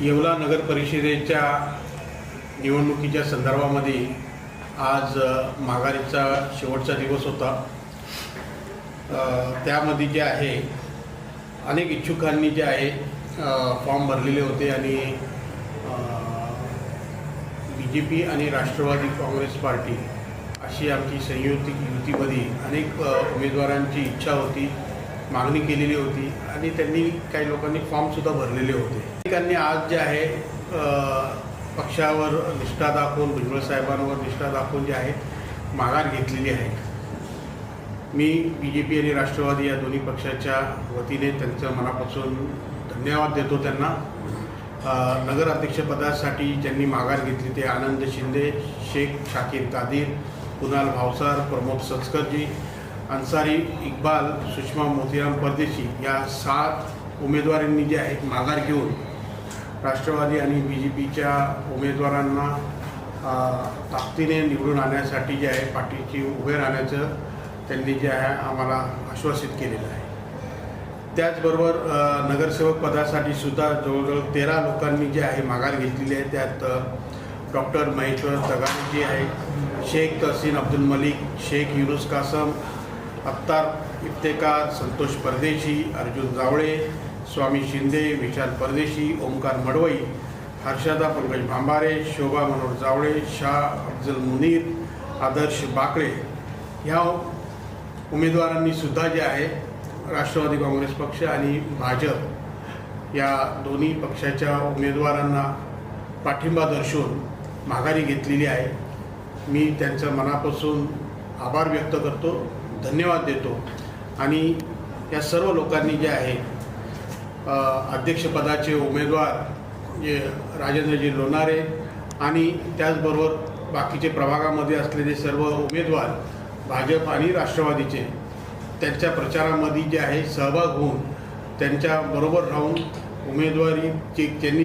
येवला नगर परिषदेच्या निवडणुकीच्या संदर्भामध्ये आज माघारीचा शेवटचा दिवस होता. त्यामध्ये जे आहे अनेक इच्छुकांनी जे आहे फॉर्म भरलेले होते आणि बी जे पी आणि राष्ट्रवादी काँग्रेस पार्टी अशी आमची संयुक्त युतीमध्ये अनेक उमेदवारांची इच्छा होती. मागणी केलेली होती आणि त्यांनी काही लोकांनी फॉर्मसुद्धा भरलेले होते. त्यांनी आज जे आहे पक्षावर निष्ठा दाखवून भुजबळ साहेबांवर निष्ठा दाखवून जे आहे माघार घेतलेली आहे. मी बी जे पी आणि राष्ट्रवादी या दोन्ही पक्षाच्या वतीने त्यांचं मनापासून धन्यवाद देतो त्यांना. नगराध्यक्षपदासाठी ज्यांनी माघार घेतली ते आनंद शिंदे शेख शाकीर कादीर कुणाल भावसार प्रमोद सचकरजी अन्सारी इक्बाल सुषमा मोतीराम परदेशी या सात उमेदवारांनी जे आहेत माघार घेऊन राष्ट्रवादी आणि बी जे पीच्या उमेदवारांना ताकदीने निवडून आणण्यासाठी जे आहे पाठीची उभे राहण्याचं त्यांनी जे आहे आम्हाला आश्वासित केलेलं आहे. त्याचबरोबर नगरसेवक पदासाठी सुद्धा जवळजवळ तेरा लोकांनी जे आहे माघार घेतलेली आहे. त्यात डॉक्टर महेश्वर तगानी जे आहे शेख तहसीन अब्दुल मलिक शेख युनुस कासम अत्तार इफ्तेकार संतोष परदेशी अर्जुन जावळे स्वामी शिंदे विशाल परदेशी ओमकार मडवई हर्षदा पंकज भांबारे शोभा मनोहर जावळे शाह अफजल मुनीर आदर्श बाकळे ह्या उमेदवारांनी सुद्धा जे आहे राष्ट्रवादी काँग्रेस पक्ष आणि भाजप या दोन्ही पक्षाच्या उमेदवारांना पाठिंबा दर्शवून माघारी घेतलेली आहे. मी त्यांचं मनापासून आभार व्यक्त करतो. धन्यवाद देतो. आणि या सर्व लोकांनी जे आहे अध्यक्षपदाचे उमेदवार जे राजेंद्रजी लोणारे आणि त्याचबरोबर बाकीचे प्रभागामध्ये असलेले सर्व उमेदवार भाजप आणि राष्ट्रवादीचे त्यांच्या प्रचारामध्ये जे आहे सहभाग होऊन त्यांच्याबरोबर राहून उमेदवारी जे त्यांनी